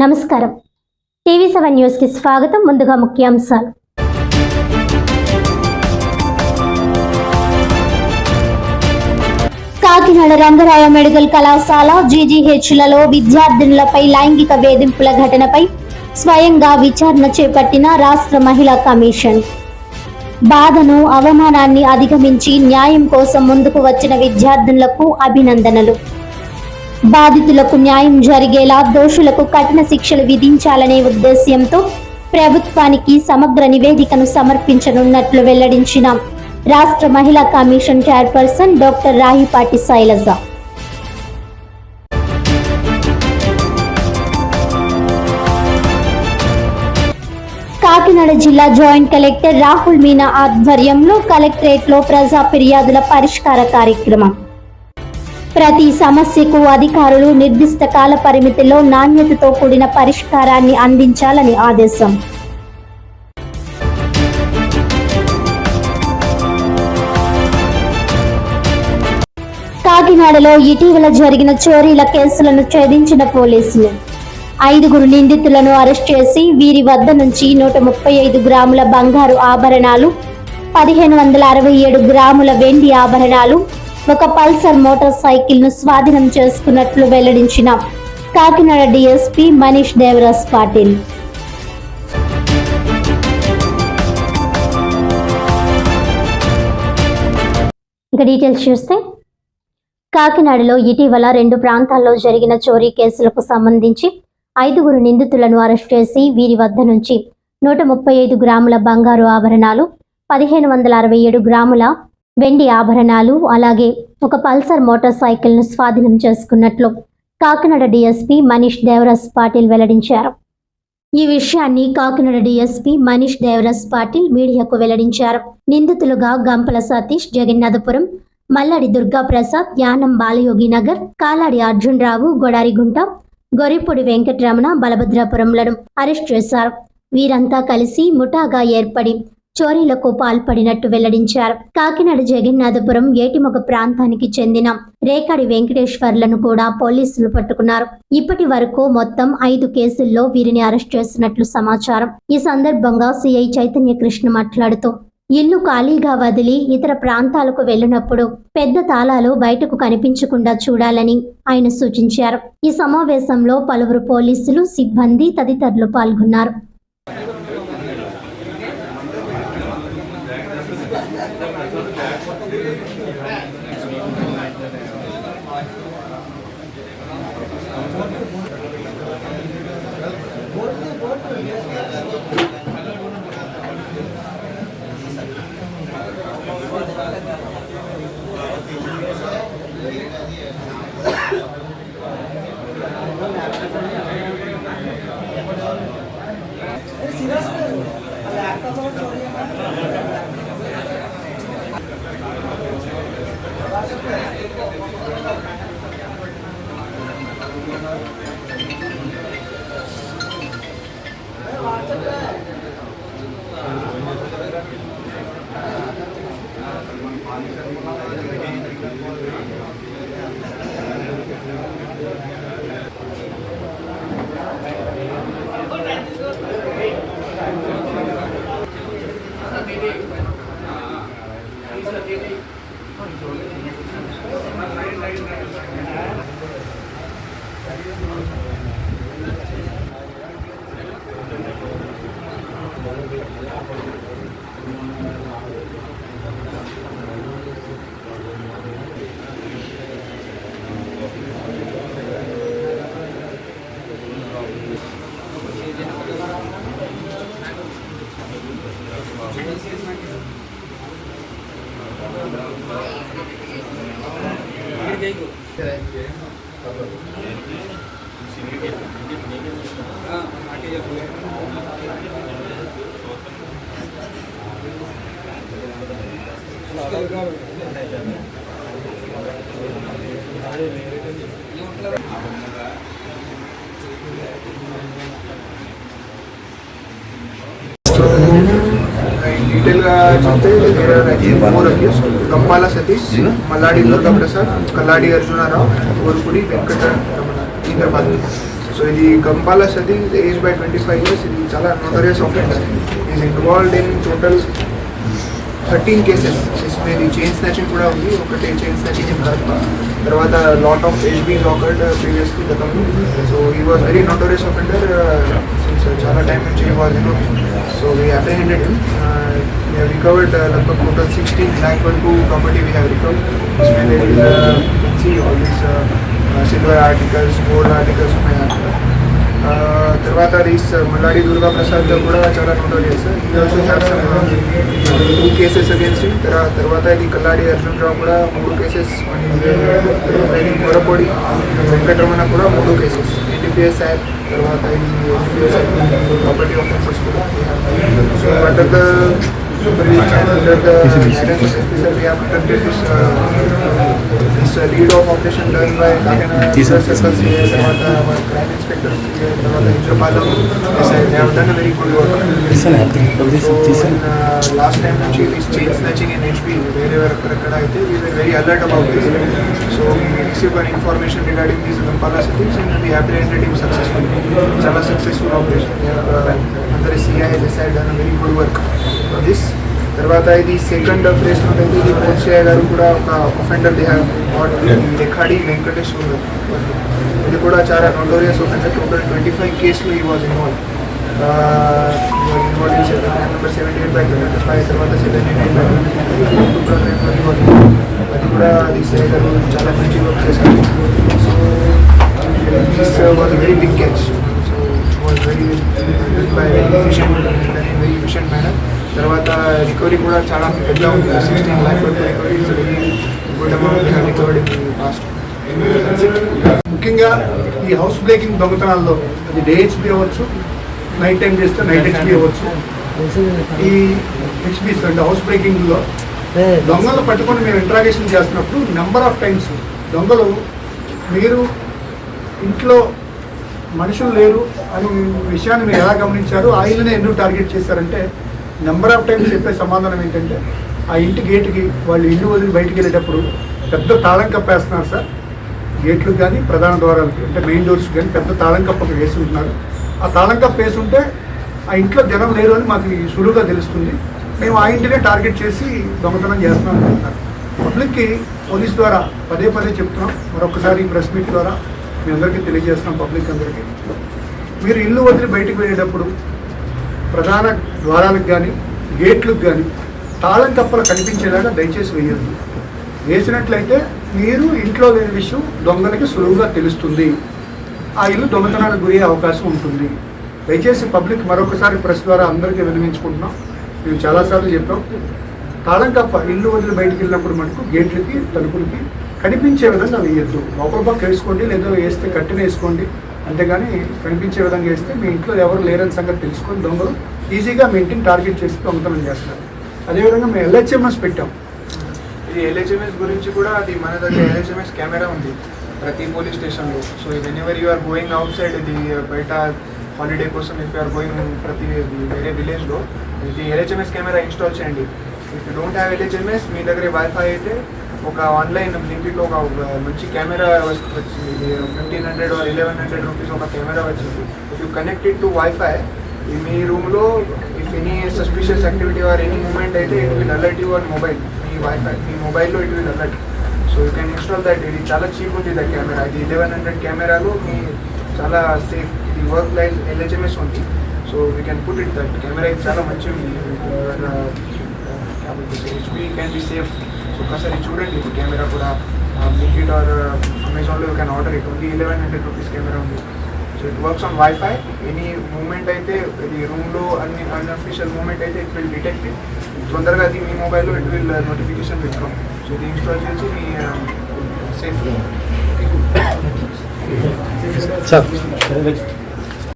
నమస్కారం. TV seven న్యూస్కి స్వాగతం. ముందుగా ముఖ్యాంశాలు. కాకినాడ రంగరాయ మెడికల్ కళాశాల జీజీహెచ్లలో విద్యార్థినులపై లైంగిక వేధింపుల ఘటనపై స్వయంగా విచారణ చేపట్టిన రాష్ట్ర మహిళా కమిషన్. బాధను అవమానాన్ని అధిగమించి న్యాయం కోసం ముందుకు వచ్చిన విద్యార్థినులకు అభినందనలు. బాధితులకు న్యాయం జరిగేలా దోషులకు కఠిన శిక్షలు విధించాలనే ఉద్దేశ్యంతో ప్రభుత్వానికి సమగ్ర నివేదికను సమర్పించనున్నట్లు వెల్లడించిన. రాష్ట్ర మహిళా commission chairperson doctor Rahipati Shailaja. Kakinada జిల్లా జాయింట్ కలెక్టర్ రాహుల్ మీనా ఆధ్వర్యంలో కలెక్టరేట్లో ప్రజా ఫిర్యాదుల పరిష్కార కార్యక్రమం. ప్రతి సమస్యకు అధికారులు నిర్దిష్ట కాల పరిమితిలో నాణ్యతతో కూడిన పరిష్కారాన్ని అందించాలని ఆదేశం. కాకినాడలో ఇటీవల జరిగిన చోరీల కేసులను ఛేదించిన పోలీసులు. ఐదుగురు నిందితులను అరెస్ట్ చేసి వీరి వద్ద నుంచి నూట ముప్పై ఐదు గ్రాముల బంగారు ఆభరణాలు పదిహేను వందల అరవై ఏడు గ్రాముల వెండి ఆభరణాలు ఒక పల్సర్ మోటార్ సైకిల్ను స్వాధీనం చేసుకున్నట్లు వెల్లడించిన కాకినాడ డీఎస్పీ మనీష్ దేవరాజ్ పాటిల్. ఇంకా డీటెయిల్స్ చూస్తే కాకినాడలో ఇటీవల రెండు ప్రాంతాల్లో జరిగిన చోరీ కేసులకు సంబంధించి ఐదుగురు నిందితులను అరెస్ట్ చేసి వీరి వద్ద నుంచి నూట ముప్పై ఐదు గ్రాముల బంగారు ఆభరణాలు పదిహేను వందల అరవై ఏడు గ్రాముల వెండి ఆభరణాలు అలాగే ఒక పల్సర్ మోటార్ సైకిల్ను స్వాధీనం చేసుకున్నట్లు కాకినాడ డీఎస్పీ మనీష్ దేవరాజ్ పాటిల్ వెల్లడించారు. ఈ విషయాన్ని కాకినాడ డీఎస్పీ మనీష్ దేవరాజ్ పాటిల్ మీడియాకు వెల్లడించారు. నిందితులుగా గంపల సతీష్ జగన్నాథపురం మల్లాడి దుర్గా ప్రసాద్ యానం బాలయోగి నగర్ కాలాడి అర్జున్ రావు గొడారిగుంట గొరిపొడి వెంకటరమణ బలభద్రాపురంలను అరెస్ట్ చేశారు. వీరంతా కలిసి ముఠాగా ఏర్పడి చోరీలకు పాల్పడినట్టు వెల్లడించారు. కాకినాడ జగన్నాథపురం ఏటిమొగ ప్రాంతానికి చెందిన రేకాడి వెంకటేశ్వర్లను కూడా పోలీసులు పట్టుకున్నారు. ఇప్పటి వరకు మొత్తం ఐదు కేసుల్లో వీరిని అరెస్ట్ చేసినట్లు సమాచారం. ఈ సందర్భంగా సిఐ చైతన్య కృష్ణ మాట్లాడుతూ ఇల్లు ఖాళీగా వదిలి ఇతర ప్రాంతాలకు వెళ్ళినప్పుడు పెద్ద తాళాలు బయటకు కనిపించకుండా చూడాలని ఆయన సూచించారు. ఈ సమావేశంలో పలువురు పోలీసులు సిబ్బంది తదితరులు పాల్గొన్నారు. সিরাজ একটা Thank you. డీటెయిల్గా చెప్తే ఫోర్ అక్యూస్ కంపాల సతీష్ మల్లాడి దుర్గా ప్రసాద్ కల్లాడి అర్జునారావు ఊరుకుడి వెంకట రమణ ఇద్దరు బాధితులు సో ఇది Kampala Satish age by twenty five years ఇది చాలా notorious offender is involved in total thirteen cases इसमें ఇది చైన్ స్నాచింగ్ కూడా ఉంది ఒకటే చైన్ స్నాచింగ్ ఇన్ కడప తర్వాత lot of HBs occurred previously గతంలో so he was very notorious offender since uh, చాలా టైం నుంచి ఈ So we apprehended him. Uh, we have recovered uh, लगभग total 16 lakh one two property we have recovered. This man is uh, see all these uh, uh, silver articles, gold articles ఉన్నాయి అందులో తర్వాత is Malladi Durga Prasad కూడా చాలా నోటల్ చేస్తారు ఇది also have some two cases against it తర్వాత ఇది కల్లాడి అర్జున్ రావు కూడా మూడు కేసెస్ కొరపొడి వెంకటరమణ కూడా మూడు కేసెస్ ఐపీఎస్ యాక్ట్ తర్వాత ఇది ఎన్డీపీఎస్ ప్రాపర్టీ ఆఫీసర్స్ కూడా. So So very much honored that uh, Nigerian especially have conducted this, uh, this uh, lead of operation done by Kakana Circle CS and uh, our crime inspectors here, the Indrapadav, they have done a very good work. So in uh, last time when she was chain snatching in HP, wherever Karakada Ite, we were very alert about this. So we received an information regarding these Kampala cities and we apprehended him successfully. It's a successful operation. They have, uh, తర్వాత ఇది second ప్లేస్లో అయితే ఇది Portia గారు కూడా ఒక offender they have Lekhadi Venkatesh ఉన్నారు. ఇది కూడా చాలా notorious offender total twenty five కేసులు ఈ వాజ్ ఇన్వాల్వ్ ఇన్వాల్వ్ చేశారు number seventy eight by twenty five తర్వాత సెవెంటీ ఎయిట్ బై అది కూడా అది సే గారు చాలా మంచి వర్క్ చేశారు so this was very big catch so was very by very efficient very efficient manner తర్వాత రికవరీ కూడా చాలా పెద్ద ఉంది. సిక్స్టీన్ ల్యాక్ వరకు recovery is very good amount recovered in past ముఖ్యంగా ఈ హౌస్ బ్రేకింగ్ దొంగతనాల్లో అది డే హెచ్పి అవ్వచ్చు నైట్ టైం చేస్తే నైట్ హెచ్పి అవ్వచ్చు. ఈ హెచ్పిస్ అంటే హౌస్ బ్రేకింగ్లో దొంగలు పట్టుకొని మేము ఇంట్రాగేషన్ చేస్తున్నప్పుడు నెంబర్ ఆఫ్ టైమ్స్ దొంగలు మీరు ఇంట్లో మనుషులు లేరు అనే విషయాన్ని మీరు ఎలా గమనించారు? ఆ ఇల్లునే ఎందుకు టార్గెట్ చేశారంటే నెంబర్ ఆఫ్ టైమ్స్ చెప్పే సమాధానం ఏంటంటే ఆ ఇంటి గేటుకి వాళ్ళు ఇల్లు వదిలి బయటికి వెళ్ళేటప్పుడు పెద్ద తాళం కప్పేస్తున్నారు సార్. గేట్లు కానీ ప్రధాన ద్వారాలకి అంటే మెయిన్ డోర్స్ కానీ పెద్ద తాళం కప్ప వేసి ఉంటున్నారు. ఆ తాళం కప్ప వేసి ఉంటే ఆ ఇంట్లో జనం లేరు అని మాకు సులువుగా తెలుస్తుంది. మేము ఆ ఇంటినే టార్గెట్ చేసి దొంగతనం చేస్తున్నాం అంటున్నారు పబ్లిక్కి పోలీస్ ద్వారా పదే పదే చెప్తున్నాం. మరొకసారి ప్రెస్ మీట్ ద్వారా మీ అందరికీ తెలియజేస్తున్నాం పబ్లిక్ అందరికీ. మీరు ఇల్లు వదిలి బయటికి వెళ్ళేటప్పుడు ప్రధాన ద్వారాలకు కానీ గేట్లకు కానీ తాళం తప్పలు కనిపించేలాగా దయచేసి వేయద్దు వేసినట్లయితే మీరు ఇంట్లో లేని విషయం దొంగలకి సులువుగా తెలుస్తుంది. ఆ ఇల్లు దొంగతనానికి గురయ్యే అవకాశం ఉంటుంది. దయచేసి పబ్లిక్ మరొకసారి ప్రెస్ ద్వారా అందరికీ వినిపించుకుంటున్నాం మేము చాలాసార్లు చెప్పాం. తాళం కప్ప ఇల్లు వదిలి బయటికి వెళ్ళినప్పుడు మనకు గేట్లకి తలుపులకి కనిపించే విధంగా వేయద్దు లోపల పక్క వేసుకోండి లేదా వేస్తే కట్టిన వేసుకోండి. అంతేగాని కనిపించే విధంగా వేస్తే మీ ఇంట్లో ఎవరు లేరని సంగతి తెలుసుకొని దొంగలు ఈజీగా మీ ఇంటిని టార్గెట్ చేసి దొంగతనం చేస్తున్నారు అదేవిధంగా మేము ఎల్హెచ్ఎంఎస్ పెట్టాం. ఇది ఎల్హెచ్ఎంఎస్ గురించి కూడా అది మన దగ్గర ఎల్హెచ్ఎంఎస్ కెమెరా ఉంది ప్రతి పోలీస్ స్టేషన్లో. So whenever you are going outside ఇది బయట హాలిడే కోసం ఇఫ్ యూ ఆర్ గోయింగ్ ప్రతి వేరే విలేజ్లో ఇది ఎల్హెచ్ఎంఎస్ కెమెరా ఇన్స్టాల్ చేయండి. If you don't have LHMS మీ దగ్గర వైఫై అయితే ఒక ఆన్లైన్ లింక్లో ఒక మంచి కెమెరా వచ్చింది fifteen hundred or hundred rupees ఒక కెమెరా వచ్చింది. If you connected to WiFi మీ రూమ్లో if any suspicious activity or any movement అయితే it will alert you mobile me wifi మీ మొబైల్లో it will alert so you can install that ఇది చాలా cheap ఉంది the camera ఇది eleven hundred కెమెరాలో మీ చాలా సేఫ్ ఇది వర్క్ లైన్ ఎల్హెచ్ఎంఎస్ ఉంది. So we can put it that camera ఇది చాలా మంచి ఉంది. కెన్ బి సేఫ్ సో చూడండి ఇప్పుడు కెమెరా కూడా బ్లింకిట్ ఆర్ అమెజాన్లో you can order it only eleven hundred rupees camera ఉంది so it works on WiFi any movement అయితే ఇది రూమ్లో అన్ని అన్అఫిషియల్ మూమెంట్ అయితే ఇట్ విల్ డిటెక్ట్ తొందరగా అది మీ మొబైల్లో ఇట్ విల్ నోటిఫికేషన్ పెట్టుకోం సో ఇది ఇన్స్టాల్ చేసి మీ సేఫ్ సార్